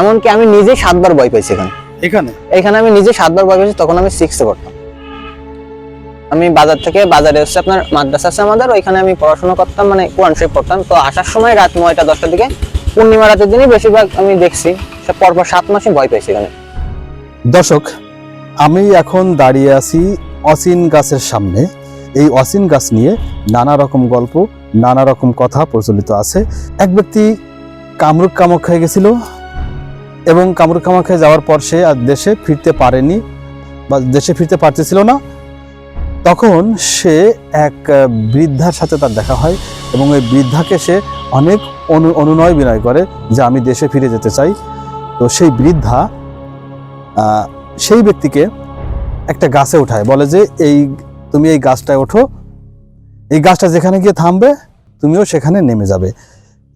এমনকি আমি নিজে সাতবার ভয় পাইছি এখানে। এখানে? এখানে আমি নিজে সাতবার ভয় পেয়েছি তখন আমি সিক্সে পড়তাম। আমি বাজার থেকে বাজারে হচ্ছে আপনার মাদ্রাসা আছে আমাদের ওইখানে আমি পড়াশোনা করতাম মানে কোরআন শরীফ পড়তাম। তো আসার সময় রাত নয়টা দশটার দিকে পূর্ণিমা রাতের দিনই বেশিরভাগ আমি দেখছি সে পরপর সাত মাসে ভয় পেয়েছি এখানে। দর্শক আমি এখন দাঁড়িয়ে আছি অসিন গাছের সামনে। এই অসিন গাছ নিয়ে নানা রকম গল্প নানা রকম কথা প্রচলিত আছে। এক ব্যক্তি কামরূপ কামাখ্যায় গেছিল এবং কামরূপ কামাখ্যায় যাওয়ার পর সে আর দেশে ফিরতে পারেনি বা দেশে ফিরতে পারতেছিল না। তখন সে এক বৃদ্ধার সাথে তার দেখা হয় এবং ওই বৃদ্ধাকে সে অনেক অনু, অনুনয় বিনয় করে যে আমি দেশে ফিরে যেতে চাই। তো সেই বৃদ্ধা সেই ব্যক্তিকে একটা গাছে উঠায়। বলে যে, এই, তুমি এই গাছটায় ওঠো। এই গাছটা যেখানে গিয়ে থামবে, তুমিও সেখানে নেমে যাবে।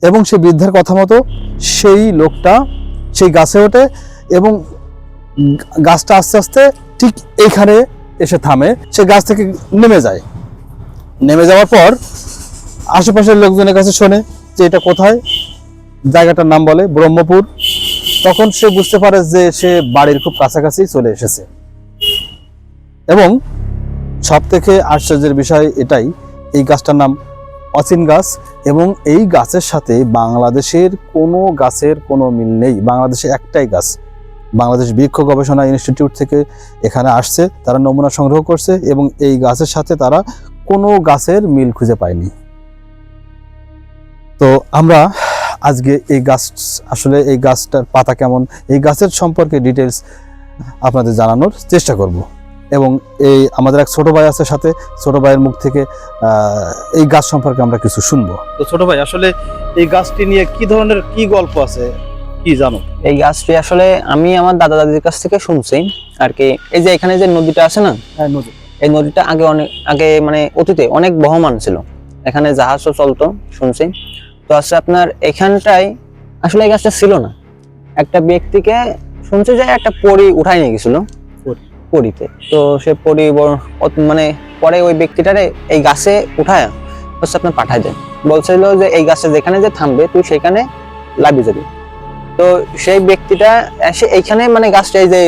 এবং সে বৃদ্ধার কথা মতো সেই লোকটা সেই গাছে ওঠে এবং গাছটা আস্তে আস্তে ঠিক এইখানে এসে থামে। সে গাছ থেকে নেমে যায়। নেমে যাওয়ার পর আশেপাশের লোকজনের কাছে শোনে যে এটা কোথায়? জায়গাটার নাম বলে ব্রহ্মপুর। তখন সে বুঝতে পারে যে সে বাড়ির খুব কাছাকাছি চলে এসেছে। এবং সব থেকে আশ্চর্যের বিষয় এটাই, এই গাছটার নাম অচিন গাছ এবং এই গাছের সাথে বাংলাদেশের কোনো গাছের কোনো মিল নেই। বাংলাদেশে একটাই গাছ। বাংলাদেশ বৃক্ষ গবেষণা ইনস্টিটিউট থেকে এখানে আসছে, তারা নমুনা সংগ্রহ করছে এবং এই গাছের সাথে তারা কোনো গাছের মিল খুঁজে পায়নি। তো আমরা আজকে এই গাছ, আসলে এই গাছটার পাতা কেমন, এই গাছের সম্পর্কে ডিটেলস আপনাদের জানানোর চেষ্টা করব। এবং এই আমাদের এক ছোট ভাই আছে সাথে ছোট ভাইয়ের মুখ থেকে আহ, এই গাছ সম্পর্কে আমরা কিছু শুনব। তো ছোট ভাই আসলে এই গাছটি নিয়ে কি ধরনের কি গল্প আছে কি জানো? এই গাছটি আসলে আমি আমার দাদা দাদির কাছ থেকে শুনছি আর কি এই যে এখানে যে নদীটা আছে না? হ্যাঁ নদী। এই নদীটা আগে অনেক আগে মানে অতীতে অনেক বহমান ছিল। এখানে জাহাজও চলতো শুনছি। তো আসলে আপনার এখানটায় আসলে এই গাছটা ছিল না। একটা ব্যক্তিকে শুনছি যে একটা পরি উঠাই নিয়ে গেছিল। পরিতে। তো সে পরি মানে পরে ওই ব্যক্তিটারে এই গাছে উঠায় হচ্ছে আপনার পাঠায় দেয় বলছিল যে এই গাছে যেখানে যে থামবে তুই সেখানে লাভি যাবি। তো সেই ব্যক্তিটা এসে এইখানে মানে গাছটা এই যে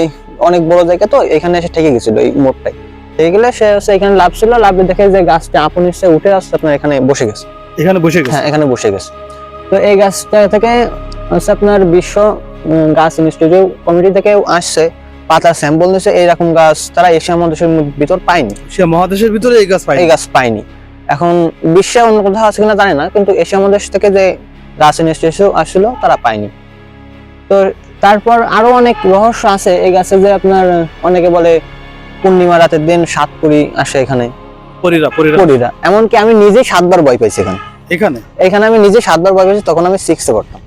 অনেক বড় জায়গা তো এখানে এসে ঠেকে গেছিল এই মোড়টায়। থেকে গেলে সে হচ্ছে এখানে লাভ ছিল লাভ দেখে যে গাছটা আপন ইচ্ছে উঠে আসছে আপনার এখানে বসে গেছে। এখানে বসে গেছে? হ্যাঁ এখানে বসে গেছে। তো এই গাছটা থেকে হচ্ছে আপনার বিশ্ব গাছ ইনস্টিটিউট কমিটি থেকে আসছে। পাতা স্যাম্পল নিয়েছে এইরকম গাছ তারা এশিয়া মহাদেশের ভিতর পায়নি। সে মহাদেশের ভিতরে এই গাছ পাই এই গাছ পায়নি। এখন বিশ্বে অন্য কোথাও আছে কিনা জানি না কিন্তু এশিয়া মহাদেশ থেকে যে গাছ ইনস্টিটিউট আসছিল তারা পায়নি। তো তারপর আরও অনেক রহস্য আছে। এই গাছে যে আপনার অনেকে বলে পূর্ণিমা রাতের দিন সাত পুরি আসে এখানে। পরিরা পরিরা। পরীরা। এমনকি আমি নিজে সাতবার ভয় পাইছি এখানে। এখানে? এখানে আমি নিজে সাতবার ভয় পেয়েছি তখন আমি সিক্সে পড়তাম।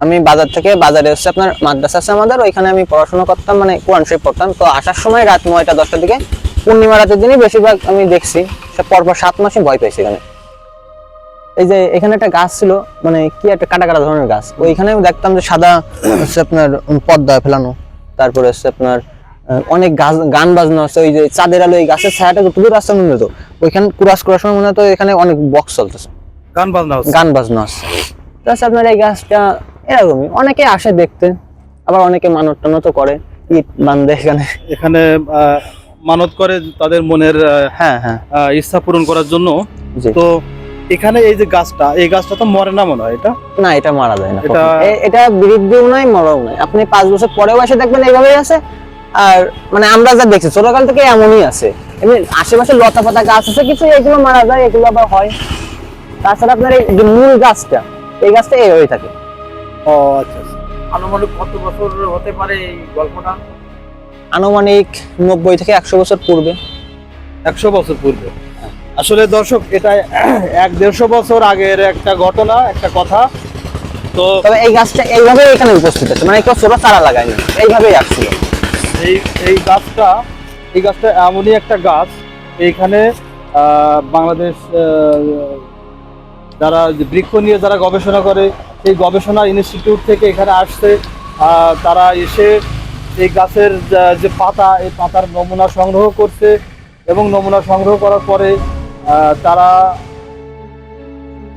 আমি বাজার থেকে বাজারে হচ্ছে আপনার মাদ্রাসা আছে আমাদের ওইখানে আমি পড়াশোনা করতাম মানে কোরআন শরীফ পড়তাম। তো আসার সময় রাত নয়টা দশটার দিকে পূর্ণিমা রাতের দিনই বেশিরভাগ আমি দেখছি সে পরপর সাত মাসে ভয় পেয়েছি এখানে। এই যে এখানে একটা গাছ ছিল মানে কি একটা কাটা কাটা ধরনের গাছ ওইখানে আমি দেখতাম যে সাদা হচ্ছে আপনার পদ্মা ফেলানো তারপরে হচ্ছে আপনার অনেক গাছ গান বাজনা আছে ওই যে চাঁদের আলো এই গাছের ছায়াটা যতদূর রাস্তা মনে হতো ওইখানে কুরাস করার সময় মনে হতো এখানে অনেক বক্স চলতেছে। গান বাজনা হচ্ছে। গান বাজনা আছে। প্লাস আপনার এই গাছটা এরকমই। অনেকে আসে দেখতে আবার অনেকে মানত টানত করে ইট বান্ধে এখানে। এখানে মানত করে তাদের মনের হ্যাঁ হ্যাঁ ইচ্ছা পূরণ করার জন্য। তো এখানে এই যে গাছটা এই গাছটা তো মরে না মনে হয় এটা? না এটা মারা যায় না এটা- বৃদ্ধিও নাই মরাও নাই আপনি পাঁচ বছর পরেও এসে দেখবেন এইভাবেই আছে। আর মানে আমরা যা দেখছি ছোটকাল থেকে এমনই আছে। এমনি আশেপাশে লতা পাতা গাছ আছে কিছু এগুলো মারা যায় এগুলো আবার হয়। তাছাড়া আপনার এই যে মূল গাছটা এই গাছটা এইভাবেই থাকে। ও আচ্ছা আচ্ছা। আনুমানিক কত বছর হতে পারে এই গল্পটা? আনুমানিক নব্বই থেকে একশো বছর পূর্বে। একশো বছর পূর্বে। আসলে দর্শক এটা এক দেড়শো বছর আগের একটা ঘটনা একটা কথা। তো তবে এই গাছটা এইভাবে এখানে উপস্থিত আছে মানে কেউ ছোট চারা লাগায় না এইভাবেই আসছিল। এই এই গাছটা এই গাছটা এমনই একটা গাছ এইখানে বাংলাদেশ যারা বৃক্ষ নিয়ে যারা গবেষণা করে, সেই গবেষণা ইনস্টিটিউট থেকে এখানে আসছে। তারা এসে এই গাছের যে পাতা, এই পাতার নমুনা সংগ্রহ করছে এবং নমুনা সংগ্রহ করার পরে তারা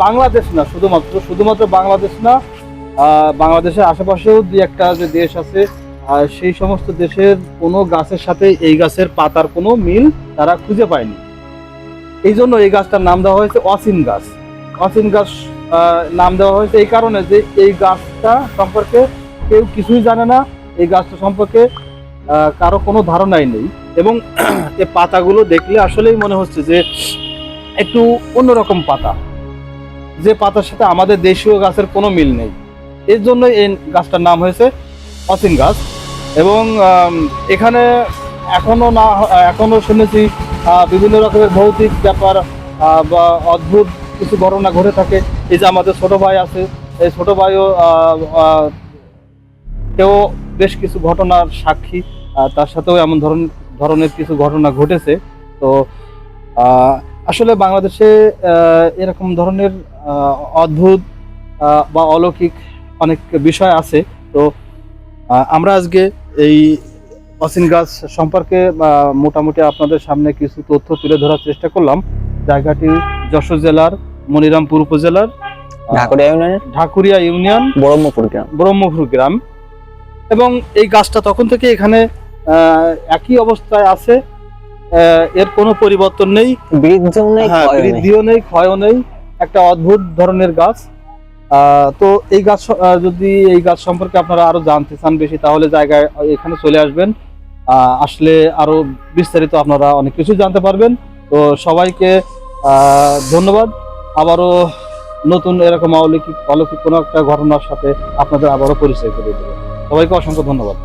বাংলাদেশ না, শুধুমাত্র শুধুমাত্র বাংলাদেশ না বাংলাদেশের আশেপাশেও দুই একটা যে দেশ আছে সেই সমস্ত দেশের কোনো গাছের সাথে এই গাছের পাতার কোনো মিল তারা খুঁজে পায়নি। এই জন্য এই গাছটার নাম দেওয়া হয়েছে অসিন গাছ। অসিন গাছ নাম দেওয়া হয়েছে এই কারণে যে এই গাছটা সম্পর্কে কেউ কিছুই জানে না। এই গাছটা সম্পর্কে কারও কোনো ধারণাই নেই। এবং এই পাতাগুলো দেখলে আসলেই মনে হচ্ছে যে একটু অন্যরকম পাতা। যে পাতার সাথে আমাদের দেশীয় গাছের কোনো মিল নেই। এর জন্য এই গাছটার নাম হয়েছে অসিন গাছ। এবং এখানে এখনও না, এখনও শুনেছি বিভিন্ন রকমের ভৌতিক ব্যাপার বা অদ্ভুত কিছু ঘটনা ঘটে থাকে। এই যে আমাদের ছোট ভাই আছে, এই ছোট ভাইও কেউ বেশ কিছু ঘটনার সাক্ষী তার সাথেও এমন ধরন ধরনের কিছু ঘটনা ঘটেছে। তো আসলে বাংলাদেশে এরকম ধরনের অদ্ভুত বা অলৌকিক অনেক বিষয় আছে। তো আমরা আজকে এই অসিন গাছ সম্পর্কে মোটামুটি আপনাদের সামনে কিছু তথ্য তুলে ধরার চেষ্টা করলাম। জায়গাটি যশোর জেলার মনিরামপুর উপজেলার ঢাকুরিয়া ইউনিয়নের? ঢাকুরিয়া ইউনিয়ন ব্রহ্মপুর গ্রাম। ব্রহ্মপুর গ্রাম। এবং এই গাছটা তখন থেকে এখানে আহ, একই অবস্থায় আছে এর কোনো পরিবর্তন নেই। বৃদ্ধিও নেই হ্যাঁ, ক্ষয়ও নেই। বৃদ্ধিও নেই ক্ষয়ও নেই। একটা অদ্ভুত ধরনের গাছ। আহ, তো এই গাছ যদি এই গাছ সম্পর্কে আপনারা আরও জানতে চান বেশি তাহলে জায়গায় এখানে চলে আসবেন। আহ, আসলে আরও বিস্তারিত আপনারা অনেক কিছু জানতে পারবেন। তো সবাইকে আহ, ধন্যবাদ। আবারও নতুন এরকম অলৌকিক অলৌকিক কোনো একটা ঘটনার সাথে আপনাদের আবারও পরিচয় করে দেবো। সবাইকে অসংখ্য ধন্যবাদ।